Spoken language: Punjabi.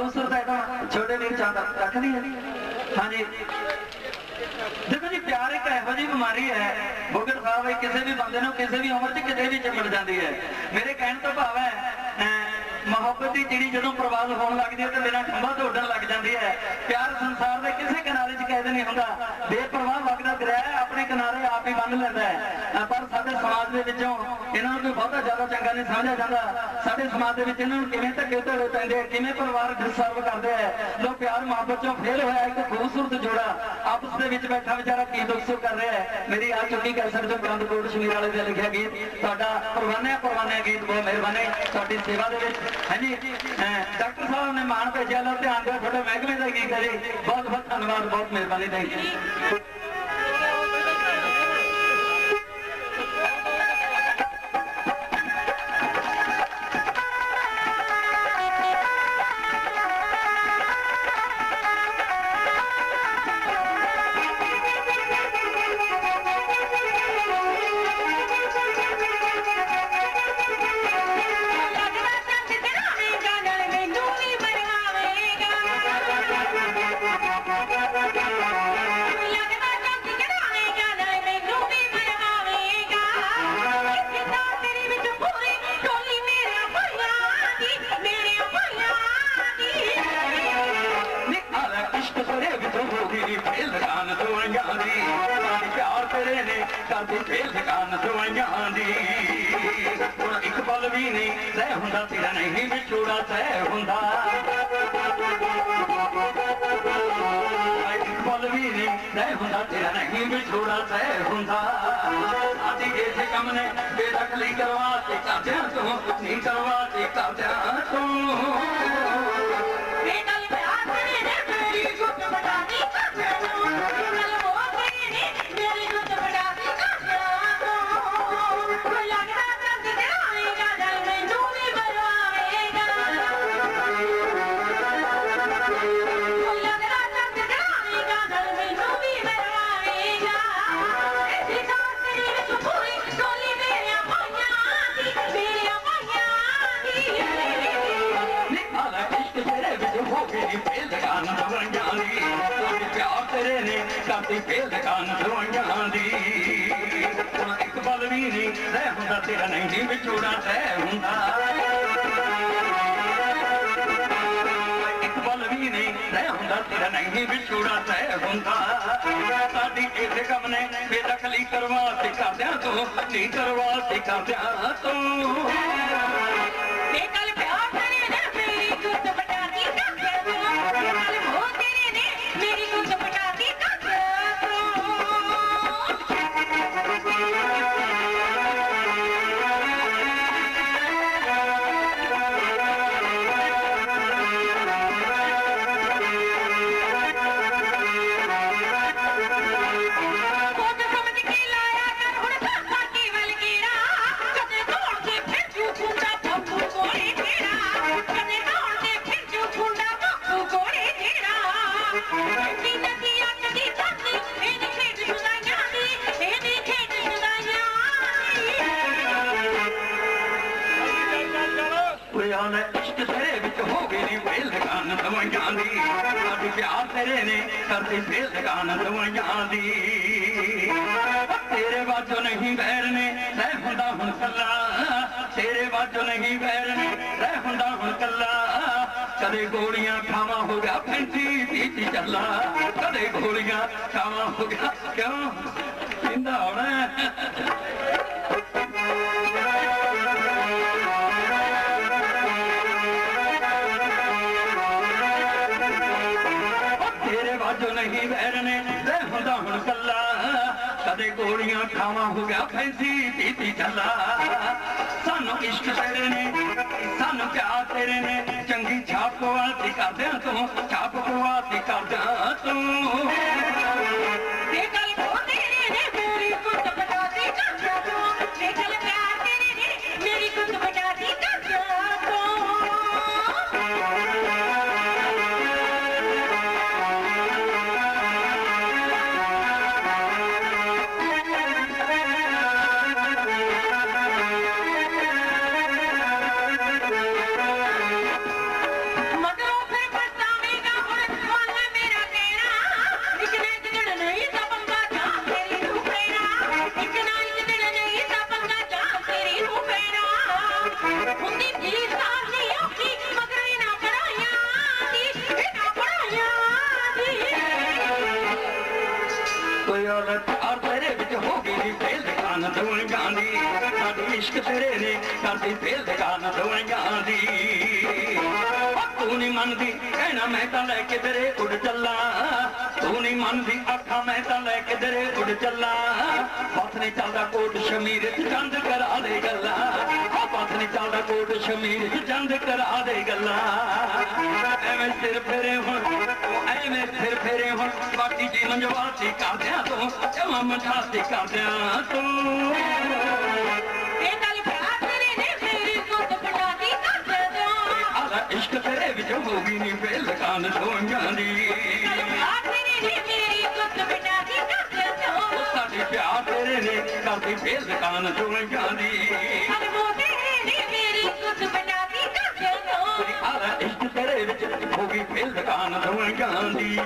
ਖੂਬਸੂਰਤ ਹੈ ਤਾਂ ਛੋਟੇ ਵੀਰ ਚਾਹੁੰਦਾ ਰੱਖਦੀ ਹੈ। ਹਾਂਜੀ। ਦੇਖੋ ਜੀ, ਪਿਆਰ ਇੱਕ ਇਹੋ ਜਿਹੀ ਬਿਮਾਰੀ ਹੈ। ਬੁਗੜ ਸਾਹਿਬ ਇਹ ਕਿਸੇ ਵੀ ਬੰਦੇ ਨੂੰ ਕਿਸੇ ਵੀ ਉਮਰ 'ਚ ਕਿਤੇ ਵੀ ਚਿੰਬੜ ਜਾਂਦੀ ਹੈ। ਮੇਰੇ ਕਹਿਣ ਤੋਂ ਭਾਵ ਹੈ ਮੁਹੱਬਤ ਦੀ ਜਿਹੜੀ ਜਦੋਂ ਪ੍ਰਵਾਦ ਹੋਣ ਲੱਗਦੀ ਹੈ ਤੇ ਮੇਰਾ ਖੰਭਾ ਤੋਂ ਲੱਗ ਜਾਂਦੀ ਹੈ। ਪਿਆਰ ਸੰਸਾਰ ਦੇ ਕਿਸੇ ਕਿਨਾਰੇ 'ਚ ਕੈਦ ਨਹੀਂ ਹੁੰਦਾ। ਬੇਪਰਵਾਹ ਵਗਦਾ ਦਰਿਆ ਆਪਣੇ ਕਿਨਾਰੇ ਆਪ ਹੀ ਬੰਨ ਲੈਂਦਾ ਹੈ। ਪਰ ਸਾਡੇ ਸਮਾਜ ਦੇ ਵਿੱਚੋਂ ਇਹਨਾਂ ਨੂੰ ਕੋਈ ਬਹੁਤਾ ਜ਼ਿਆਦਾ ਚੰਗਾ ਨਹੀਂ ਸਮਝਿਆ ਜਾਂਦਾ। ਸਾਡੇ ਸਮਾਜ ਦੇ ਵਿੱਚ ਇਹਨਾਂ ਨੂੰ ਕਿਵੇਂ ਧੱਕੇ ਧੋਲੇ ਪੈਂਦੇ ਆ, ਕਿਵੇਂ ਪਰਿਵਾਰ ਡਿਸਟਰਬ ਕਰਦੇ ਆ। ਲੋ ਪਿਆਰ ਮੁਹੱਬਤ ਚੋਂ ਫੇਲ ਹੋਇਆ ਇੱਕ ਖੂਬਸੂਰਤ ਜੋੜਾ ਆਪਸ ਦੇ ਵਿੱਚ ਬੈਠਾ ਵਿਚਾਰਾ ਕੀ ਦੁੱਖ ਸੁੱਖ ਕਰ ਰਿਹਾ ਹੈ। ਮੇਰੀ ਆ ਚੁੱਕੀ ਕਰ ਸਕਦੇ ਬੰਦ ਕੋਟ ਸ਼ਮੀਰ ਵਾਲੇ ਦੇ ਲਿਖਿਆ ਗੀਤ। ਤੁਹਾਡਾ ਪਰਵਾਨੇ ਪਰਵਾਨੇ ਗੀਤ ਬਹੁਤ ਮਿਹਰਬਾਨੀ। ਤੁਹਾਡੀ ਸੇਵਾ ਦੇ ਵਿੱਚ ਹਾਂਜੀ। ਡਾਕਟਰ ਸਾਹਿਬ ਨੇ ਮਾਣ ਭੇਜਿਆ ਲੋ ਧਿਆਨ ਦਿਓ, ਤੁਹਾਡੇ ਮਹਿਕਮੇ ਦਾ ਕੀ ਕਰੇ। ਬਹੁਤ ਬਹੁਤ ਧੰਨਵਾਦ, ਬਹੁਤ ਮਿਹਰਬਾਨੀ ਥੈਂਕ ਯੂ ਦਵਾਈਆਂ ਦੀ ਪਿਆਰ ਤੇਰੇ ਨੇ ਕਰਦੀ ਫੇਲ ਲਗਾਨ ਦਵਾਈਆਂ ਦੀ। ਹੁਣ ਇੱਕ ਪਲ ਵੀ ਨਹੀਂ ਸਹਿ ਹੁੰਦਾ, ਤੇਰਾ ਨਹੀਂ ਵਿਛੋੜਾ ਸਹਿ ਹੁੰਦਾ। ਇੱਕ ਪਲ ਵੀ ਨਹੀਂ ਸਹਿ ਹੁੰਦਾ, ਤੇਰਾ ਨਹੀਂ ਵਿਛੋੜਾ ਸਹਿ ਹੁੰਦਾ। ਆਦੀ ਇਸ ਕੰਮ ਨੇ ਬੇਦਖਲੀ ਕਰਵਾ ਤੇ ਕਰਦਿਆਂ ਤੂੰ ਨਹੀਂ ਕਰਵਾ ਤੇ ਕਰਦਿਆਂ ਤੂੰ ਨੇ ਕਰਦੀ ਫੇਲ ਲਗਾਨ ਦਵਾਈਆਂ ਦੀ। ਹੁਣ ਇੱਕ ਪਲ ਵੀ ਨਹੀਂ ਰਹਿ ਹੁੰਦਾ, ਤੇਰਾ ਨਹੀਂ ਵਿਛੋੜਾ ਤੈ ਹੁੰਦਾ। ਇੱਕ ਪਲ ਵੀ ਨਹੀਂ ਰਹਿ ਹੁੰਦਾ, ਤੇਰਾ ਨਹੀਂ ਵਿਛੋੜਾ ਸਹਿ ਹੁੰਦਾ। ਸਾਡੀ ਇਸ ਕੰਮ ਨੇ ਬੇਦਖਲੀ ਕਰਵਾ ਤੇ ਕਰਦਿਆਂ ਤੂੰ, ਨਹੀਂ ਕਰਵਾ ਤੇ ਕਰਦਿਆਂ ਤੂੰ। ਦਵਾਈਆਂ ਦੀ। ਸਾਡੀ ਪਿਆਰ ਤੇਰੇ ਨੇ ਕਰਦੀ ਫੇਲ ਲਗਾਨ ਦਵਾਈਆਂ ਦੀ। ਤੇਰੇ ਬਾਝੋਂ ਨਹੀਂ ਬੈਰ ਨੇ ਰਹਿ ਹੁੰਦਾ ਹੁਣ ਕੱਲਾ। ਤੇਰੇ ਬਾਝੋਂ ਨਹੀਂ ਬੈਰ ਨੇ ਰਹਿ ਹੁੰਦਾ ਹੁਣ ਕੱਲਾ। ਕਦੇ ਗੋਲੀਆਂ ਖਾਵਾ ਹੋ ਗਿਆ ਫੈਂਸੀ ਪੀਤੀ ਚੱਲਾ। ਕਦੇ ਗੋਲੀਆਂ ਖਾਵਾ ਹੋ ਗਿਆ ਕਿਉਂ? ਪਿੰਦਾ ਹੋਣਾ। ਕਦੇ ਗੋਲੀਆਂ ਖਾਵਾ ਹੋ ਗਿਆ ਫੈਂਸੀ ਪੀਤੀ ਚੱਲਾ ਸਾਨੂੰ ਇਸ਼ਕ ਤੇਰੇ ਨੇ, ਸਾਨੂੰ ਪਿਆਰ ਤੇਰੇ ਨੇ। ਚੰਗੀ ਛਾਪ ਪਵਾਤੀ ਕਰਦਿਆਂ ਤੂੰ, ਛਾਪ ਪਵਾਤੀ ਕਰਦਿਆਂ ਤੂੰ। ਦੋਵਾਂ ਦੀ ਸਾਡੀ ਇਸ਼ਕ ਤੇਰੇ ਨੇ ਕਰਦੀ ਫੇਲ ਦੁਕਾਨ ਦੋਵਾਂ ਦੀ। ਤੂੰ ਨਹੀਂ ਮੰਨਦੀ, ਕਹਿਣਾ ਮੈਂ ਤਾਂ ਲੈ ਕੇ ਤੇਰੇ ਉੱਡ ਚੱਲਾਂ। ਤੂੰ ਨਹੀਂ ਮੰਨਦੀ, ਆਖਾਂ ਮੈਂ ਤਾਂ ਲੈ ਕੇ ਤੇਰੇ ਉੱਡ ਚੱਲਾਂ। ਹੱਥ ਨਹੀਂ ਚੱਲਦਾ ਕੋਟ ਸ਼ਮੀਰ ਚੰਦ ਕਰਾ ਦੇ ਗੱਲਾਂ। ਹੱਥ ਨਹੀਂ ਚੱਲਦਾ ਕੋਟ ਸ਼ਮੀਰ ਚੰਦ ਕਰਾ ਦੇ ਗੱਲਾਂ। ਐਵੇਂ ਸਿਰ ਫੇਰੇ ਹੁਣ ਹੁਣ ਬਾਕੀ ਜੀਵਨ ਜਵਾਤੀ ਕਰਦਿਆਂ ਤੂੰ ਜਮਾ ਮਠਾਤੀ ਕਰਦਿਆਂ ਤੂੰ ਇਹ ਗੱਲ ਭਰਾ ਤੇਰੇ ਨੇ ਮੇਰੀ ਗੁੱਤ ਬਣਾਦੀ ਕਰ ਦਿਓ ਆਦਾ ਇਸ਼ਕ ਤੇਰੇ ਵਿੱਚ ਹੋ ਗਈ ਨਹੀਂ ਫੇਲ ਇਸ਼ਕ ਤੇਰੇ ਵਿੱਚ ਹੋ ਗਈ ਫੇਲ ਦੁਕਾਨ ਦੋਵਾਂ ਦੀ।